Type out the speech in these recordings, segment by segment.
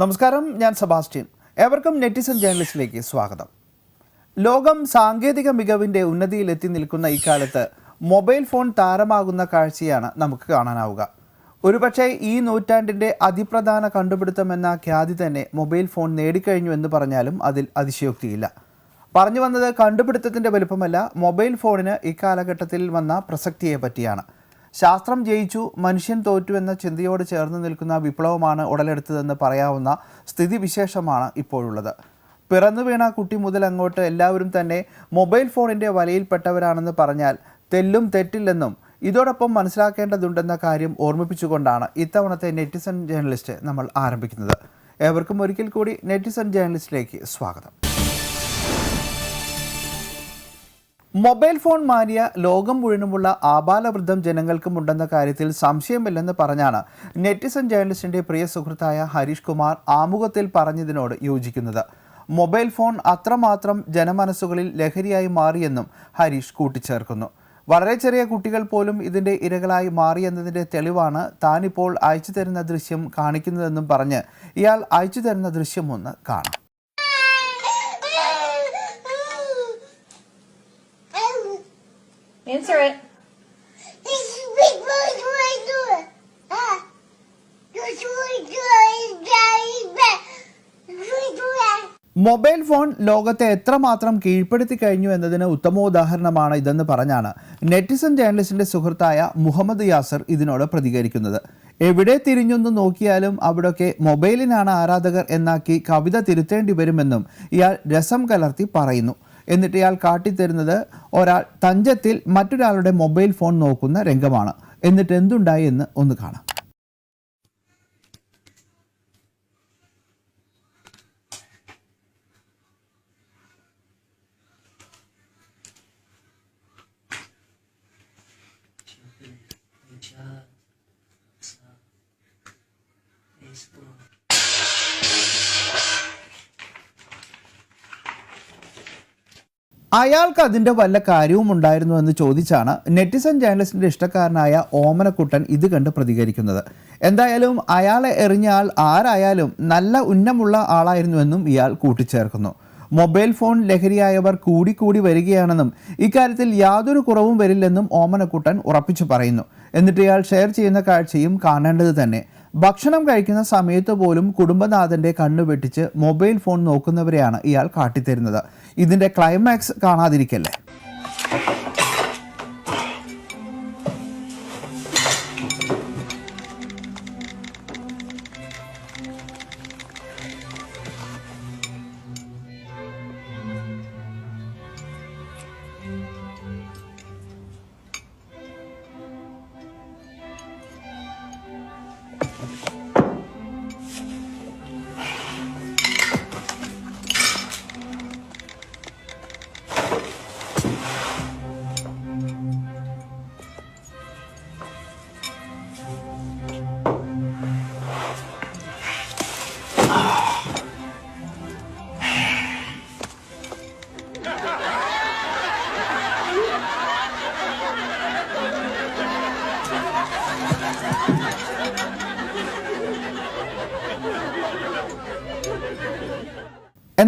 നമസ്കാരം ഞാൻ സെബാസ്റ്റ്യൻ. ഏവർക്കും നെറ്റിസൺ ജേർണലിസ്റ്റിലേക്ക് സ്വാഗതം. ലോകം സാങ്കേതിക മികവിന്റെ ഉന്നതിയിൽ എത്തി നിൽക്കുന്ന ഇക്കാലത്ത് മൊബൈൽ ഫോൺ താരമാകുന്ന കാഴ്ചയാണ് നമുക്ക് കാണാനാവുക. ഒരുപക്ഷെ ഈ നൂറ്റാണ്ടിന്റെ അതിപ്രധാന കണ്ടുപിടുത്തം എന്ന ഖ്യാതി തന്നെ മൊബൈൽ ഫോൺ നേടിക്കഴിഞ്ഞു എന്ന് പറഞ്ഞാലും അതിൽ അതിശയോക്തിയില്ല. പറഞ്ഞു വന്നത് കണ്ടുപിടുത്തത്തിന്റെ വലുപ്പമല്ല മൊബൈൽ ഫോണിന് ഇക്കാലഘട്ടത്തിൽ വന്ന പ്രസക്തിയെ പറ്റിയാണ് ശാസ്ത്രം ജയിച്ചു മനുഷ്യൻ തോറ്റു എന്ന ചിന്തയോട് ചേർന്ന് നിൽക്കുന്ന വിപ്ലവമാണ് ഉടലെടുത്തതെന്ന് പറയാവുന്ന സ്ഥിതിവിശേഷമാണ് ഇപ്പോഴുള്ളത്. പിറന്നു വീണ കുട്ടി മുതൽ അങ്ങോട്ട് എല്ലാവരും തന്നെ മൊബൈൽ ഫോണിന്റെ വലയിൽപ്പെട്ടവരാണെന്ന് പറഞ്ഞാൽ തെല്ലും തെറ്റില്ലെന്നും ഇതോടൊപ്പം മനസ്സിലാക്കേണ്ടതുണ്ടെന്ന കാര്യം ഓർമ്മിപ്പിച്ചുകൊണ്ടാണ് ഇത്തവണത്തെ നെറ്റിസൺ ജേർണലിസ്റ്റ് നമ്മൾ ആരംഭിക്കുന്നത്. ഏവർക്കും ഒരിക്കൽ കൂടി നെറ്റിസൺ ജേർണലിസ്റ്റിലേക്ക് സ്വാഗതം. മൊബൈൽ ഫോൺ മാറിയ ലോകം മുഴുവനുമുള്ള ആബാലവൃദ്ധം ജനങ്ങൾക്കും ഉണ്ടെന്ന കാര്യത്തിൽ സംശയമില്ലെന്ന് പറഞ്ഞാണ് നെറ്റിസൺ ജേർണലിസ്റ്റിന്റെ പ്രിയ സുഹൃത്തായ ഹരീഷ് കുമാർ ആമുഖത്തിൽ പറഞ്ഞതിനോട് യോജിക്കുന്നത്. മൊബൈൽ ഫോൺ അത്രമാത്രം ജനമനസ്സുകളിൽ ലഹരിയായി മാറിയെന്നും ഹരീഷ് കൂട്ടിച്ചേർക്കുന്നു. വളരെ ചെറിയ കുട്ടികൾ പോലും ഇതിന്റെ ഇരകളായി മാറിയെന്നതിന്റെ തെളിവാണ് താനിപ്പോൾ അയച്ചു തരുന്ന ദൃശ്യം കാണിക്കുന്നതെന്നും പറഞ്ഞ് ഇയാൾ അയച്ചു തരുന്ന ദൃശ്യം ഒന്ന് കാണാം. Do. It. മൊബൈൽ ഫോൺ ലോകത്തെ എത്രമാത്രം കീഴ്പ്പെടുത്തി കഴിഞ്ഞു എന്നതിന് ഉത്തമോദാഹരണമാണ് ഇതെന്ന് പറഞ്ഞാണ് നെറ്റിസൺ ജേർണലിസ്റ്റിന്റെ സുഹൃത്തായ മുഹമ്മദ് യാസർ ഇതിനോട് പ്രതികരിക്കുന്നത്. എവിടെ തിരിഞ്ഞൊന്ന് നോക്കിയാലും അവിടൊക്കെ മൊബൈലിനാണ് ആരാധകർ എന്നാക്കി കവിത തിരുത്തേണ്ടി വരുമെന്നും ഇയാൾ രസം കലർത്തി പറയുന്നു. എന്നിട്ട് ഇയാൾ കാട്ടിത്തരുന്നത് ഒരാൾ തഞ്ചത്തിൽ മറ്റൊരാളുടെ മൊബൈൽ ഫോൺ നോക്കുന്ന രംഗമാണ്. എന്നിട്ട് എന്തുണ്ടായി എന്ന് ഒന്ന് കാണാം. അയാൾക്ക് അതിന്റെ വല്ല കാര്യവും ഉണ്ടായിരുന്നു എന്ന് ചോദിച്ചാണ് നെറ്റിസൺ ജേർണലിസ്റ്റിന്റെ ഇഷ്ടക്കാരനായ ഓമനക്കുട്ടൻ ഇത് കണ്ട് പ്രതികരിക്കുന്നത്. എന്തായാലും അയാളെ എറിഞ്ഞാൽ ആരായാലും നല്ല ഉന്നമുള്ള ആളായിരുന്നുവെന്നും ഇയാൾ കൂട്ടിച്ചേർക്കുന്നു. മൊബൈൽ ഫോൺ ലഹരിയായവർ കൂടിക്കൂടി വരികയാണെന്നും ഇക്കാര്യത്തിൽ യാതൊരു കുറവും വരില്ലെന്നും ഓമനക്കുട്ടൻ ഉറപ്പിച്ചു പറയുന്നു. എന്നിട്ട് ഇയാൾ ഷെയർ ചെയ്യുന്ന കാഴ്ചയും കാണേണ്ടത് തന്നെ. ഭക്ഷണം കഴിക്കുന്ന സമയത്ത് പോലും കുടുംബനാഥന്റെ കണ്ണു വെട്ടിച്ച് മൊബൈൽ ഫോൺ നോക്കുന്നവരെയാണ് ഇയാൾ കാട്ടിത്തരുന്നത്. ഇതിന്റെ ക്ലൈമാക്സ് കാണാതിരിക്കല്ലേ?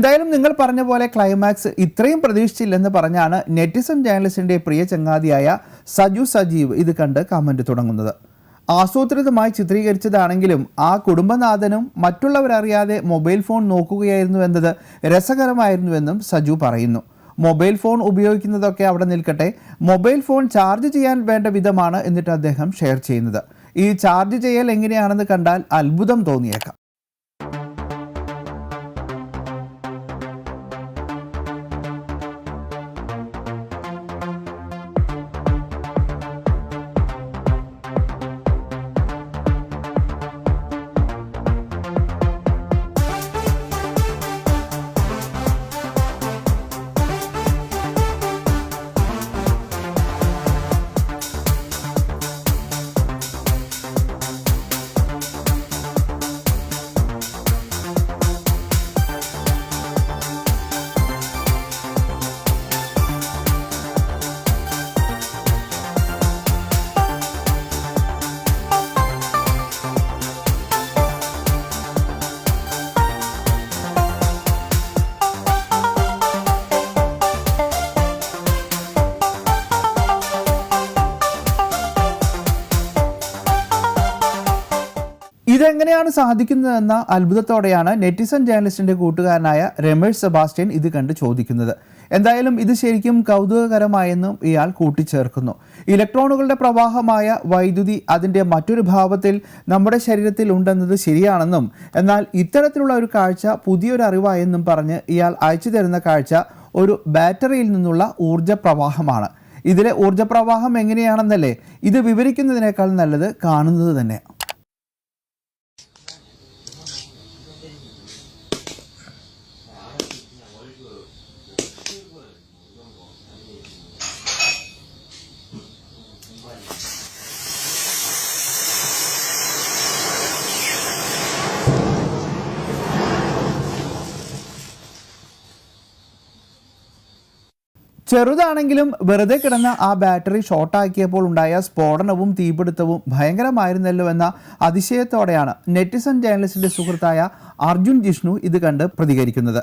എന്തായാലും നിങ്ങൾ പറഞ്ഞ പോലെ ക്ലൈമാക്സ് ഇത്രയും പ്രതീക്ഷിച്ചില്ലെന്ന് പറഞ്ഞാണ് നെറ്റിസൺ ജേണലിസ്റ്റിന്റെ പ്രിയ ചങ്ങാതിയായ സജു സജീവ് ഇത് കണ്ട് കമന്റ് തുടങ്ങുന്നത്. ആസൂത്രിതമായി ചിത്രീകരിച്ചതാണെങ്കിലും ആ കുടുംബനാഥനും മറ്റുള്ളവരറിയാതെ മൊബൈൽ ഫോൺ നോക്കുകയായിരുന്നു എന്നത് രസകരമായിരുന്നുവെന്നും സജു പറയുന്നു. മൊബൈൽ ഫോൺ ഉപയോഗിക്കുന്നതൊക്കെ അവിടെ നിൽക്കട്ടെ മൊബൈൽ ഫോൺ ചാർജ് ചെയ്യാൻ വേണ്ട വിധമാണ് എന്നിട്ട് അദ്ദേഹം ഷെയർ ചെയ്യുന്നത്. ഈ ചാർജ് ചെയ്യൽ എങ്ങനെയാണെന്ന് കണ്ടാൽ അത്ഭുതം തോന്നിയേക്കാം. ഇതെങ്ങനെയാണ് സാധിക്കുന്നതെന്ന അത്ഭുതത്തോടെയാണ് നെറ്റിസൺ ജേർണലിസ്റ്റിന്റെ കൂട്ടുകാരനായ രമേഷ് സെബാസ്റ്റ്യൻ ഇത് കണ്ട് ചോദിക്കുന്നത്. എന്തായാലും ഇത് ശരിക്കും കൗതുകകരമായെന്നും ഇയാൾ കൂട്ടിച്ചേർക്കുന്നു. ഇലക്ട്രോണുകളുടെ പ്രവാഹമായ വൈദ്യുതി അതിന്റെ മറ്റൊരു ഭാവത്തിൽ നമ്മുടെ ശരീരത്തിൽ ഉണ്ടെന്നത് ശരിയാണെന്നും എന്നാൽ ഇത്തരത്തിലുള്ള ഒരു കാഴ്ച പുതിയൊരു അറിവായെന്നും പറഞ്ഞ് ഇയാൾ അയച്ചു തരുന്ന കാഴ്ച ഒരു ബാറ്ററിയിൽ നിന്നുള്ള ഊർജ പ്രവാഹമാണ്. ഇതിലെ ഊർജ പ്രവാഹം എങ്ങനെയാണെന്നല്ലേ ഇത് വിവരിക്കുന്നതിനേക്കാൾ നല്ലത് കാണുന്നത് തന്നെ. ചെറുതാണെങ്കിലും വെറുതെ കിടന്ന ആ ബാറ്ററി ഷോർട്ടാക്കിയപ്പോൾ ഉണ്ടായ സ്ഫോടനവും തീപിടുത്തവും ഭയങ്കരമായിരുന്നല്ലോ എന്ന അതിശയത്തോടെയാണ് നെറ്റിസൺ ജേർണലിസ്റ്റിന്റെ സുഹൃത്തായ അർജുൻ ജിഷ്ണു ഇത് കണ്ട് പ്രതികരിക്കുന്നത്.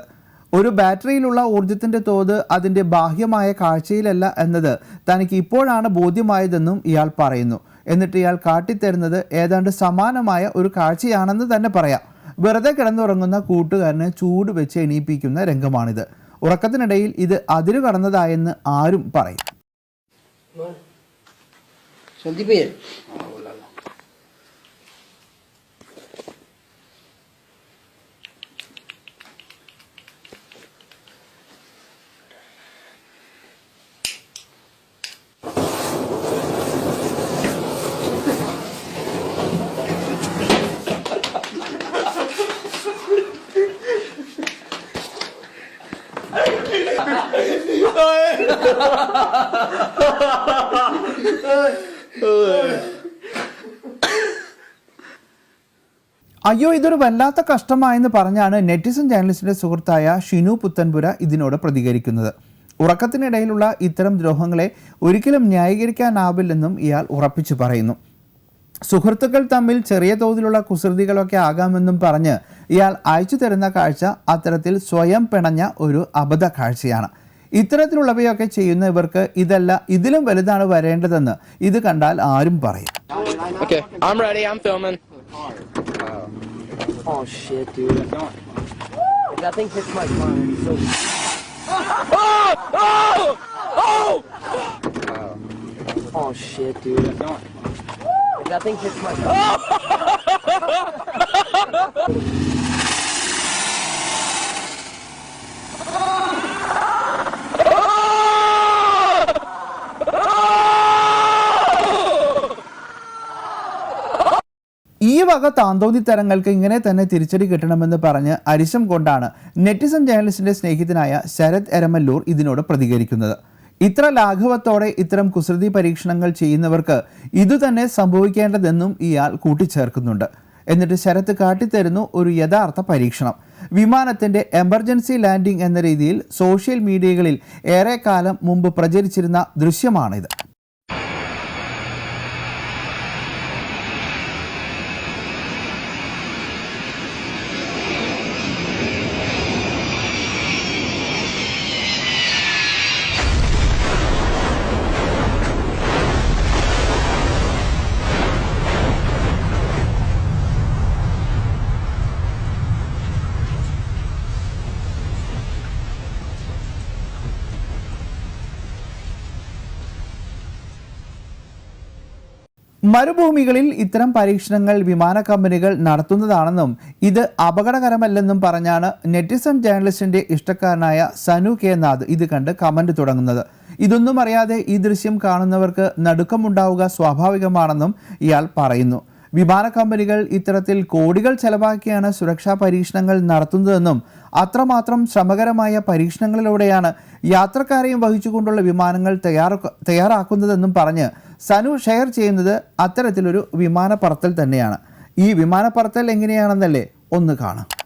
ഒരു ബാറ്ററിയിലുള്ള ഊർജത്തിന്റെ തോത് അതിന്റെ ബാഹ്യമായ കാഴ്ചയിലല്ല എന്നത് തനിക്ക് ഇപ്പോഴാണ് ബോധ്യമായതെന്നും ഇയാൾ പറയുന്നു. എന്നിട്ട് ഇയാൾ കാട്ടിത്തരുന്നത് ഏതാണ്ട് സമാനമായ ഒരു കാഴ്ചയാണെന്ന് തന്നെ പറയാം. വെറുതെ കിടന്നുറങ്ങുന്ന കൂട്ടുകാരനെ ചൂട് വെച്ച് എണീപ്പിക്കുന്ന രംഗമാണിത്. ഉറക്കത്തിനിടയിൽ ഇത് അതിരു കടന്നതായെന്ന് ആരും പറയും അയ്യോ ഇതൊരു വല്ലാത്ത കഷ്ടമായെന്ന് പറഞ്ഞാണ് നെറ്റിസൺ ജേർണലിസ്റ്റിന്റെ സുഹൃത്തായ ഷിനു പുത്തൻപുര ഇതിനോട് പ്രതികരിക്കുന്നത്. ഉറക്കത്തിനിടയിലുള്ള ഇത്തരം ദ്രോഹങ്ങളെ ഒരിക്കലും ന്യായീകരിക്കാനാവില്ലെന്നും ഇയാൾ ഉറപ്പിച്ചു പറയുന്നു. സുഹൃത്തുക്കൾ തമ്മിൽ ചെറിയ തോതിലുള്ള കുസൃതികളൊക്കെ ആകാമെന്നും പറഞ്ഞ് ഇയാൾ അയച്ചു തരുന്ന കാഴ്ച അത്തരത്തിൽ സ്വയം പിണഞ്ഞ ഒരു അബദ്ധ കാഴ്ചയാണ്. ഇത്തരത്തിലുള്ളവയൊക്കെ ചെയ്യുന്ന ഇവർക്ക് ഇതല്ല ഇതിലും വലുതാണ് വരേണ്ടതെന്ന് ഇത് കണ്ടാൽ ആരും പറയും. Oh shit, dude. If that thing hits my car, it's so. Oh shit, dude. If that thing hits my car. ഈ താന്തോന്നി തരങ്ങൾക്ക് ഇങ്ങനെ തന്നെ തിരിച്ചടി കിട്ടണമെന്ന് പറഞ്ഞ് അരിശം കൊണ്ടാണ് നെറ്റിസൺ ജേർണലിസ്റ്റിന്റെ സ്നേഹിതനായ ശരത് എരമല്ലൂർ ഇതിനോട് പ്രതികരിക്കുന്നത്. ഇത്ര ലാഘവത്തോടെ ഇത്തരം കുസൃതി പരീക്ഷണങ്ങൾ ചെയ്യുന്നവർക്ക് ഇതുതന്നെ സംഭവിക്കേണ്ടതെന്നും ഇയാൾ കൂട്ടിച്ചേർക്കുന്നുണ്ട്. എന്നിട്ട് ശരത്ത് കാട്ടിത്തരുന്നു ഒരു യഥാർത്ഥ പരീക്ഷണം. വിമാനത്തിന്റെ എമർജൻസി ലാൻഡിംഗ് എന്ന രീതിയിൽ സോഷ്യൽ മീഡിയകളിൽ ഏറെക്കാലം മുമ്പ് പ്രചരിച്ചിരുന്ന ദൃശ്യമാണിത്. മരുഭൂമികളിൽ ഇത്തരം പരീക്ഷണങ്ങൾ വിമാന കമ്പനികൾ നടത്തുന്നതാണെന്നും ഇത് അപകടകരമല്ലെന്നും പറഞ്ഞാണ് നെറ്റിസൺ ജേർണലിസ്റ്റിന്റെ ഇഷ്ടക്കാരനായ സനു കെ നാഥ് ഇത് കണ്ട് കമന്റ് തുടങ്ങുന്നത്. ഇതൊന്നും അറിയാതെ ഈ ദൃശ്യം കാണുന്നവർക്ക് നടുക്കമുണ്ടാവുക സ്വാഭാവികമാണെന്നും ഇയാൾ പറയുന്നു. വിമാന കമ്പനികൾ ഇത്തരത്തിൽ കോടികൾ ചെലവാക്കിയാണ് സുരക്ഷാ പരീക്ഷണങ്ങൾ നടത്തുന്നതെന്നും അത്രമാത്രം ശ്രമകരമായ പരീക്ഷണങ്ങളിലൂടെയാണ് യാത്രക്കാരെയും വഹിച്ചുകൊണ്ടുള്ള വിമാനങ്ങൾ തയ്യാറ തയ്യാറാക്കുന്നതെന്നും പറഞ്ഞ് സനു ഷെയർ ചെയ്യുന്നത് അത്തരത്തിലൊരു വിമാനപ്പറത്തൽ തന്നെയാണ്. ഈ വിമാനപ്പറത്തൽ എങ്ങനെയാണെന്നല്ലേ ഒന്ന് കാണാം.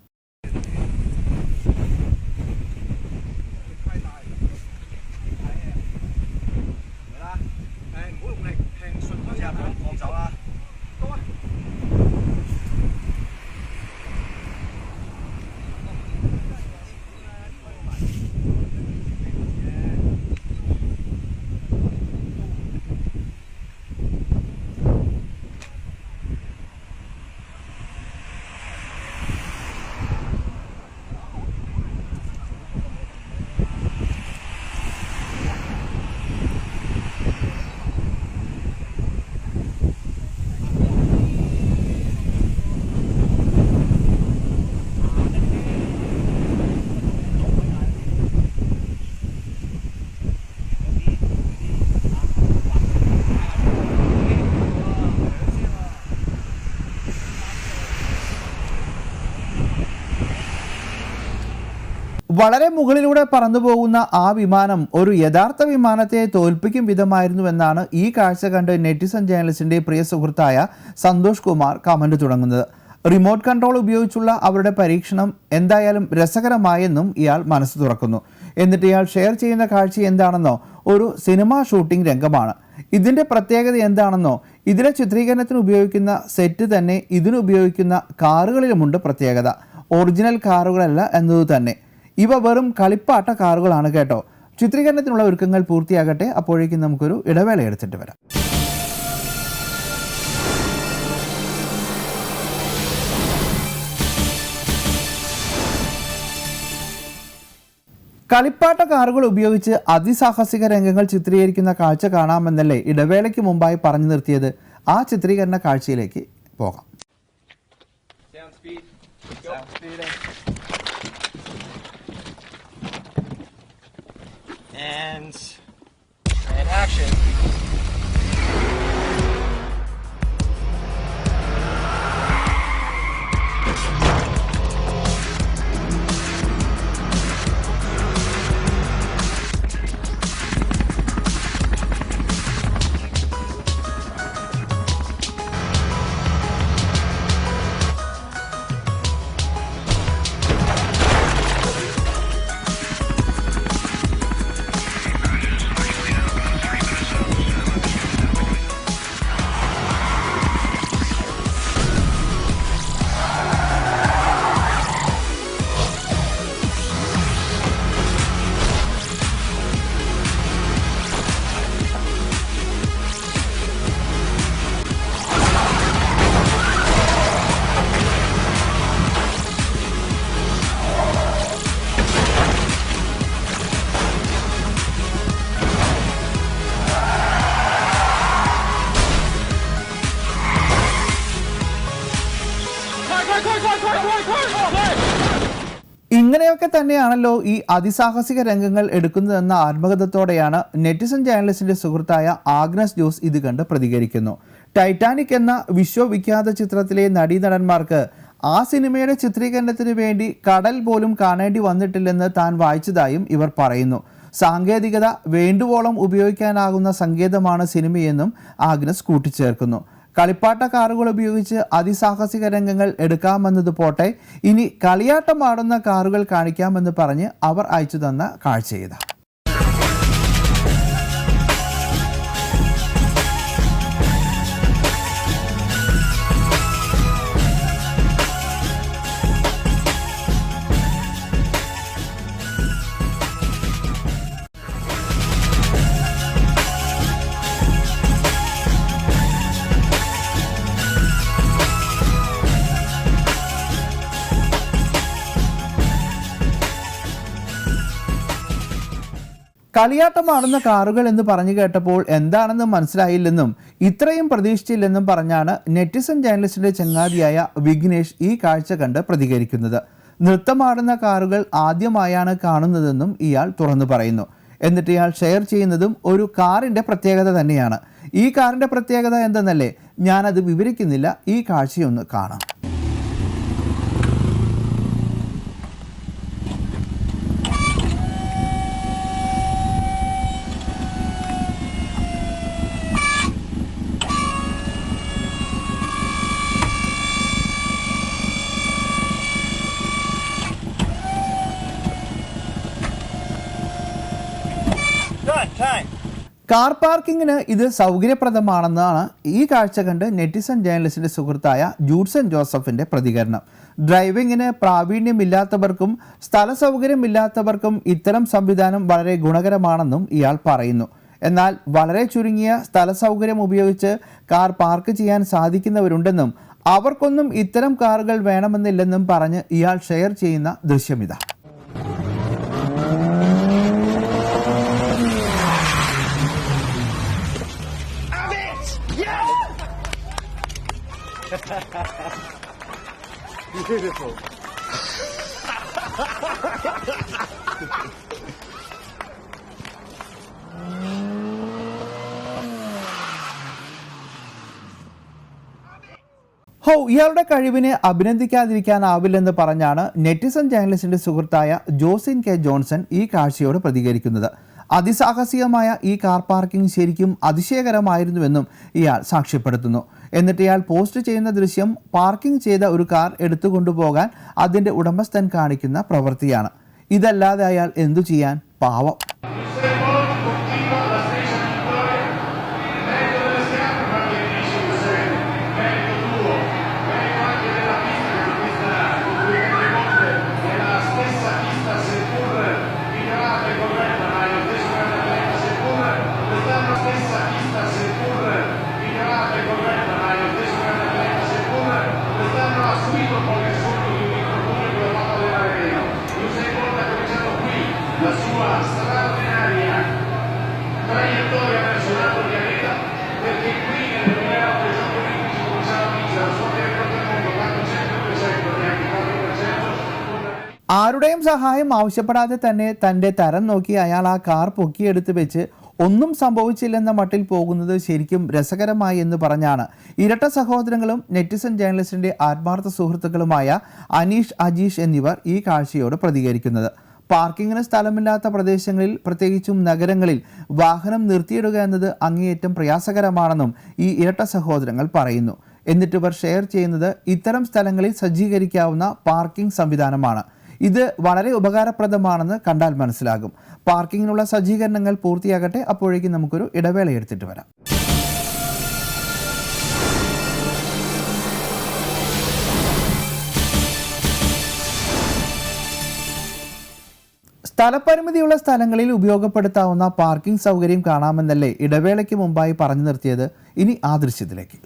വളരെ മുകളിലൂടെ പറന്നു പോകുന്ന ആ വിമാനം ഒരു യഥാർത്ഥ വിമാനത്തെ തോൽപ്പിക്കും വിധമായിരുന്നുവെന്നാണ് ഈ കാഴ്ച കണ്ട് നെറ്റിസൺ ജേർണലിസ്റ്റിന്റെ പ്രിയ സുഹൃത്തായ സന്തോഷ് കുമാർ കമന്റ് തുടങ്ങുന്നത്. റിമോട്ട് കൺട്രോൾ ഉപയോഗിച്ചുള്ള അവരുടെ പരീക്ഷണം എന്തായാലും രസകരമായെന്നും ഇയാൾ മനസ്സ് തുറക്കുന്നു. എന്നിട്ട് ഇയാൾ ഷെയർ ചെയ്യുന്ന കാഴ്ച എന്താണെന്നോ ഒരു സിനിമാ ഷൂട്ടിംഗ് രംഗമാണ്. ഇതിന്റെ പ്രത്യേകത എന്താണെന്നോ ഇതിലെ ചിത്രീകരണത്തിന് ഉപയോഗിക്കുന്ന സെറ്റ് തന്നെ ഇതിനുപയോഗിക്കുന്ന കാറുകളിലുമുണ്ട് പ്രത്യേകത. ഒറിജിനൽ കാറുകളല്ല എന്നത് തന്നെ. ഇവ വെറും കളിപ്പാട്ട കാറുകളാണ് കേട്ടോ. ചിത്രീകരണത്തിനുള്ള ഒരുക്കങ്ങൾ പൂർത്തിയാകട്ടെ അപ്പോഴേക്കും നമുക്കൊരു ഇടവേള എടുത്തിട്ട് വരാം. കളിപ്പാട്ട കാറുകൾ ഉപയോഗിച്ച് അതിസാഹസിക രംഗങ്ങൾ ചിത്രീകരിക്കുന്ന കാഴ്ച കാണാമെന്നല്ലേ ഇടവേളയ്ക്ക് മുമ്പായി പറഞ്ഞു നിർത്തിയത്. ആ ചിത്രീകരണ കാഴ്ചയിലേക്ക് പോകാം. And ഇങ്ങനെയൊക്കെ തന്നെയാണല്ലോ ഈ അതിസാഹസിക രംഗങ്ങൾ എടുക്കുന്നതെന്ന ആത്മകഥത്തോടെയാണ് നെറ്റിസൺ ജേർണലിസ്റ്റിന്റെ സുഹൃത്തായ ആഗ്നസ് ജോസ് ഇത് കണ്ട് പ്രതികരിക്കുന്നു. ടൈറ്റാനിക് എന്ന വിശ്വവിഖ്യാത ചിത്രത്തിലെ നടീനടന്മാർക്ക് ആ സിനിമയുടെ ചിത്രീകരണത്തിന് വേണ്ടി കടൽ പോലും കാണേണ്ടി വന്നിട്ടില്ലെന്ന് താൻ വായിച്ചതായും ഇവർ പറയുന്നു. സാങ്കേതികത വേണ്ടുവോളം ഉപയോഗിക്കാനാകുന്ന സങ്കേതമാണ് സിനിമയെന്നും ആഗ്നസ് കൂട്ടിച്ചേർക്കുന്നു. കളിപ്പാട്ട കാറുകൾ ഉപയോഗിച്ച് അതിസാഹസിക രംഗങ്ങൾ എടുക്കാമെന്നത് പോട്ടെ. ഇനി കളിയാട്ടമാടുന്ന കാറുകൾ കാണിക്കാമെന്ന് പറഞ്ഞ് അവർ അയച്ചു തന്ന കാഴ്ച ഇതാ. കളിയാട്ടമാടുന്ന കാറുകൾ എന്ന് പറഞ്ഞു കേട്ടപ്പോൾ എന്താണെന്ന് മനസ്സിലായില്ലെന്നും ഇത്രയും പ്രതീക്ഷിച്ചില്ലെന്നും പറഞ്ഞാണ് നെറ്റിസൺ ജേർണലിസ്റ്റിന്റെ ചങ്ങാതിയായ വിഘ്നേഷ് ഈ കാഴ്ച കണ്ട് പ്രതികരിക്കുന്നത്. നൃത്തമാടുന്ന കാറുകൾ ആദ്യമായാണ് കാണുന്നതെന്നും ഇയാൾ തുറന്നു പറയുന്നു. എന്നിട്ട് ഇയാൾ ഷെയർ ചെയ്യുന്നതും ഒരു കാറിന്റെ പ്രത്യേകത തന്നെയാണ്. ഈ കാറിന്റെ പ്രത്യേകത എന്തെന്നല്ലേ? ഞാനത് വിവരിക്കുന്നില്ല. ഈ കാഴ്ചയൊന്ന് കാണാം. കാർ പാർക്കിങ്ങിന് ഇത് സൗകര്യപ്രദമാണെന്നാണ് ഈ കാഴ്ച കണ്ട് നെറ്റിസൺ ജേർണലിസ്റ്റിന്റെ സുഹൃത്തായ ജൂഡ്സൺ ജോസഫിന്റെ പ്രതികരണം. ഡ്രൈവിങ്ങിന് പ്രാവീണ്യമില്ലാത്തവർക്കും സ്ഥല സൗകര്യമില്ലാത്തവർക്കും ഇത്തരം സംവിധാനം വളരെ ഗുണകരമാണെന്നും ഇയാൾ പറയുന്നു. എന്നാൽ വളരെ ചുരുങ്ങിയ സ്ഥല സൗകര്യം ഉപയോഗിച്ച് കാർ പാർക്ക് ചെയ്യാൻ സാധിക്കുന്നവരുണ്ടെന്നും അവർക്കൊന്നും ഇത്തരം കാറുകൾ വേണമെന്നില്ലെന്നും പറഞ്ഞ് ഇയാൾ ഷെയർ ചെയ്യുന്ന ദൃശ്യമിതാ. Beautiful. ഹോ ഇയാളുടെ കഴിവിനെ അഭിനന്ദിക്കാതിരിക്കാനാവില്ലെന്ന് പറഞ്ഞാണ് നെറ്റിസൺ ജേർണലിസ്റ്റിന്റെ സുഹൃത്തായ ജോസിൻ കെ ജോൺസൺ ഈ കാഴ്ചയോട് പ്രതികരിക്കുന്നത് അതിസാഹസികമായ ഈ കാർ പാർക്കിംഗ് ശരിക്കും അതിശയകരമായിരുന്നുവെന്നും ഇയാൾ സാക്ഷ്യപ്പെടുത്തുന്നു എന്നിട്ട് ഇയാൾ പോസ്റ്റ് ചെയ്യുന്ന ദൃശ്യം പാർക്കിംഗ് ചെയ്ത ഒരു കാർ എടുത്തു കൊണ്ടുപോകാൻ അതിന്റെ ഉടമസ്ഥൻ കാണിക്കുന്ന പ്രവൃത്തിയാണ്. ഇതല്ലാതെ അയാൾ എന്തു ചെയ്യാൻ? പാവം. ആരുടെയും സഹായം ആവശ്യപ്പെടാതെ തന്നെ തന്റെ തരം നോക്കി അയാൾ ആ കാർ പൊക്കിയെടുത്ത് വെച്ച് ഒന്നും സംഭവിച്ചില്ലെന്ന മട്ടിൽ പോകുന്നത് ശരിക്കും രസകരമായി എന്ന് പറഞ്ഞാണ്. ഇരട്ട സഹോദരങ്ങളും നെറ്റിസൺ ജേർണലിസ്റ്റിന്റെ ആത്മാർത്ഥ സുഹൃത്തുക്കളുമായ അനീഷ് അജീഷ് എന്നിവർ ഈ കാഴ്ചയോട് പ്രതികരിക്കുന്നത്. പാർക്കിങ്ങിന് സ്ഥലമില്ലാത്ത പ്രദേശങ്ങളിൽ പ്രത്യേകിച്ചും നഗരങ്ങളിൽ വാഹനം നിർത്തിയിടുക എന്നത് അങ്ങേയറ്റം പ്രയാസകരമാണെന്നും ഈ ഇരട്ട സഹോദരങ്ങൾ പറയുന്നു. എന്നിട്ടിവർ ഷെയർ ചെയ്യുന്നത് ഇത്തരം സ്ഥലങ്ങളിൽ സജ്ജീകരിക്കാവുന്ന പാർക്കിംഗ് സംവിധാനമാണ്. ഇത് വളരെ ഉപകാരപ്രദമാണെന്ന് കണ്ടാൽ മനസ്സിലാകും. പാർക്കിങ്ങിനുള്ള സജ്ജീകരണങ്ങൾ പൂർത്തിയാകട്ടെ അപ്പോഴേക്കും നമുക്കൊരു ഇടവേള എടുത്തിട്ട് വരാം. സ്ഥലപരിമിതിയുള്ള സ്ഥലങ്ങളിൽ ഉപയോഗപ്പെടുത്താവുന്ന പാർക്കിംഗ് സൗകര്യം കാണാമെന്നല്ലേ ഇടവേളയ്ക്ക് മുമ്പായി പറഞ്ഞു നിർത്തിയത് ഇനി ആ ദൃശ്യത്തിലേക്ക്.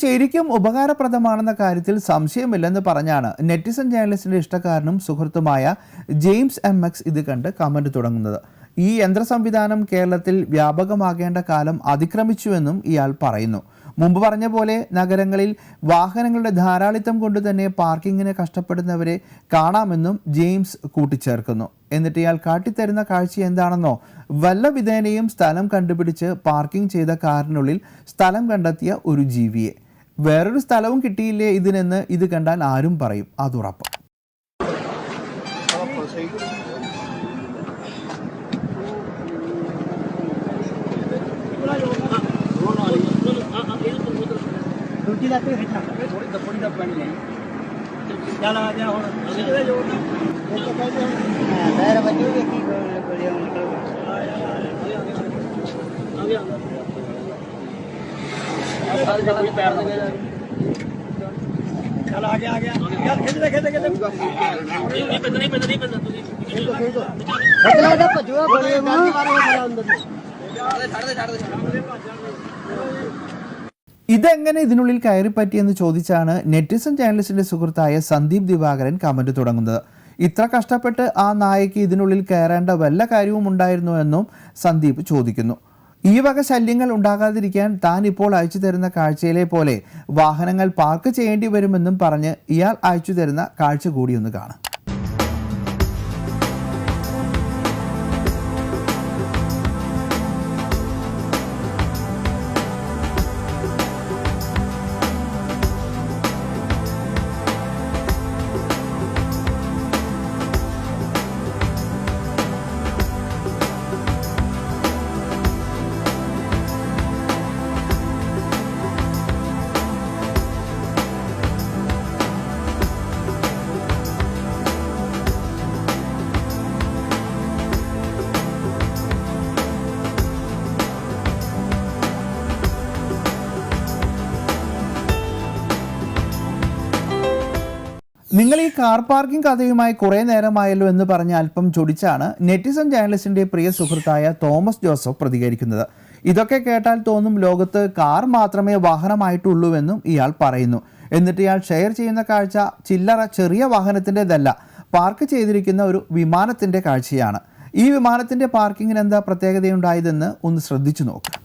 ശരിക്കും ഉപകാരപ്രദമാണെന്ന കാര്യത്തിൽ സംശയമില്ലെന്ന് പറഞ്ഞാണ് നെറ്റിസൺ ജേർണലിസ്റ്റിന്റെ ഇഷ്ടക്കാരനും സുഹൃത്തുമായ ജെയിംസ് എം എക്സ് ഇത് കണ്ട് കമന്റ് തുടങ്ങുന്നത്. ഈ യന്ത്ര സംവിധാനം കേരളത്തിൽ വ്യാപകമാകേണ്ട കാലം അതിക്രമിച്ചുവെന്നും ഇയാൾ പറയുന്നു. മുമ്പ് പറഞ്ഞ പോലെ നഗരങ്ങളിൽ വാഹനങ്ങളുടെ ധാരാളിത്തം കൊണ്ട് തന്നെ പാർക്കിങ്ങിന് കഷ്ടപ്പെടുന്നവരെ കാണാമെന്നും ജെയിംസ് കൂട്ടിച്ചേർക്കുന്നു. എന്നിട്ട് ഇയാൾ കാട്ടിത്തരുന്ന കാഴ്ച എന്താണെന്നോ വല്ല വിധേനയും സ്ഥലം കണ്ടുപിടിച്ച് പാർക്കിംഗ് ചെയ്ത കാറിനുള്ളിൽ സ്ഥലം കണ്ടെത്തിയ ഒരു ജീവിയെ. വേറൊരു സ്ഥലവും കിട്ടിയില്ലേ ഇതിനെന്ന് ഇത് കണ്ടാൽ ആരും പറയും. അതുറപ്പ് ഇതെങ്ങനെ ഇതിനുള്ളിൽ കയറി പറ്റിയെന്ന് ചോദിച്ചാണ് നെറ്റിസൺ ജേർണലിസ്റ്റിന്റെ സുഹൃത്തായ സന്ദീപ് ദിവാകരൻ കമന്റ് തുടങ്ങുന്നത്. ഇത്ര കഷ്ടപ്പെട്ട് ആ നായയ്ക്ക് ഇതിനുള്ളിൽ കയറേണ്ട വല്ല കാര്യവും ഉണ്ടായിരുന്നു എന്നും സന്ദീപ് ചോദിക്കുന്നു. ഈ വക ശല്യങ്ങൾ ഉണ്ടാകാതിരിക്കാൻ താൻ ഇപ്പോൾ അയച്ചു തരുന്ന കാഴ്ചയിലെ പോലെ വാഹനങ്ങൾ പാർക്ക് ചെയ്യേണ്ടി വരുമെന്നും പറഞ്ഞ് ഇയാൾ അയച്ചു തരുന്ന കാഴ്ച കൂടിയൊന്ന് കാണാം. നിങ്ങൾ ഈ കാർ പാർക്കിംഗ് കഥയുമായി കുറേ നേരമായല്ലോ എന്ന് പറഞ്ഞ അല്പം ചൊടിച്ചാണ് നെറ്റിസൺ ജേർണലിസ്റ്റിന്റെ പ്രിയ സുഹൃത്തായ തോമസ് ജോസഫ് പ്രതികരിക്കുന്നത്. ഇതൊക്കെ കേട്ടാൽ തോന്നും ലോകത്ത് കാർ മാത്രമേ വാഹനമായിട്ടുള്ളൂവെന്നും ഇയാൾ പറയുന്നു. എന്നിട്ട് ഇയാൾ ഷെയർ ചെയ്യുന്ന കാഴ്ച ചില്ലറ ചെറിയ വാഹനത്തിന്റെതല്ല പാർക്ക് ചെയ്തിരിക്കുന്ന ഒരു വിമാനത്തിന്റെ കാഴ്ചയാണ്. ഈ വിമാനത്തിന്റെ പാർക്കിങ്ങിന് എന്താ പ്രത്യേകതയുണ്ടായതെന്ന് ഒന്ന് ശ്രദ്ധിച്ചു നോക്കുക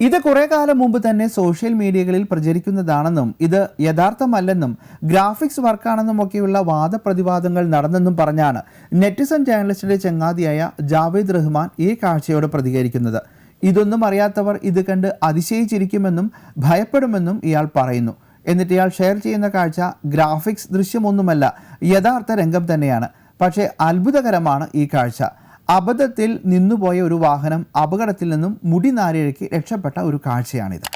ഇത് കുറെ കാലം മുമ്പ് തന്നെ സോഷ്യൽ മീഡിയകളിൽ പ്രചരിക്കുന്നതാണെന്നും ഇത് യഥാർത്ഥമല്ലെന്നും ഗ്രാഫിക്സ് വർക്കാണെന്നും ഒക്കെയുള്ള വാദപ്രതിവാദങ്ങൾ നടന്നെന്നും പറഞ്ഞാണ് നെറ്റിസൺ ജേർണലിസ്റ്റിന്റെ ചങ്ങാതിയായ ജാവേദ് റഹ്മാൻ ഈ കാഴ്ചയോട് പ്രതികരിക്കുന്നത്. ഇതൊന്നും അറിയാത്തവർ ഇത് കണ്ട് അതിശയിച്ചിരിക്കുമെന്നും ഭയപ്പെടുമെന്നും ഇയാൾ പറയുന്നു. എന്നിട്ട് ഇയാൾ ഷെയർ ചെയ്യുന്ന കാഴ്ച ഗ്രാഫിക്സ് ദൃശ്യമൊന്നുമല്ല യഥാർത്ഥ രംഗം തന്നെയാണ്. പക്ഷേ അത്ഭുതകരമാണ് ഈ കാഴ്ച. അബദ്ധത്തിൽ നിന്നുപോയ ഒരു വാഹനം അപകടത്തിൽ നിന്നും മുടി നാരിഴയ്ക്ക് രക്ഷപ്പെട്ട ഒരു കാഴ്ചയാണിത്.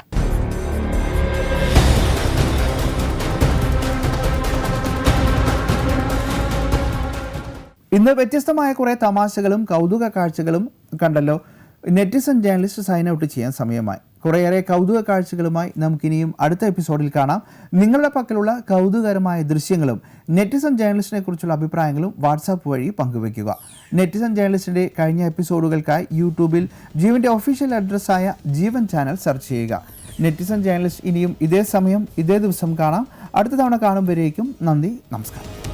ഇന്ന് വ്യത്യസ്തമായ കുറേ തമാശകളും കൗതുക കാഴ്ചകളും കണ്ടല്ലോ. നെറ്റിസൺ ജേർണലിസ്റ്റ് സൈൻ ഔട്ട് ചെയ്യാൻ സമയമായി. കുറേയേറെ കൗതുക കാഴ്ചകളുമായി നമുക്കിനിയും അടുത്ത എപ്പിസോഡിൽ കാണാം. നിങ്ങളുടെ പക്കലുള്ള കൗതുകകരമായ ദൃശ്യങ്ങളും നെറ്റിസൺ ജേർണലിസ്റ്റിനെ കുറിച്ചുള്ള അഭിപ്രായങ്ങളും വാട്സാപ്പ് വഴി പങ്കുവയ്ക്കുക. നെറ്റിസൺ ജേർണലിസ്റ്റിന്റെ കഴിഞ്ഞ എപ്പിസോഡുകൾക്കായി യൂട്യൂബിൽ ജീവന്റെ ഒഫീഷ്യൽ അഡ്രസ്സായ ജീവൻ ചാനൽ സെർച്ച് ചെയ്യുക. നെറ്റിസൺ ജേർണലിസ്റ്റ് ഇനിയും ഇതേ സമയം ഇതേ ദിവസം കാണാം. അടുത്ത തവണ കാണും നന്ദി നമസ്കാരം.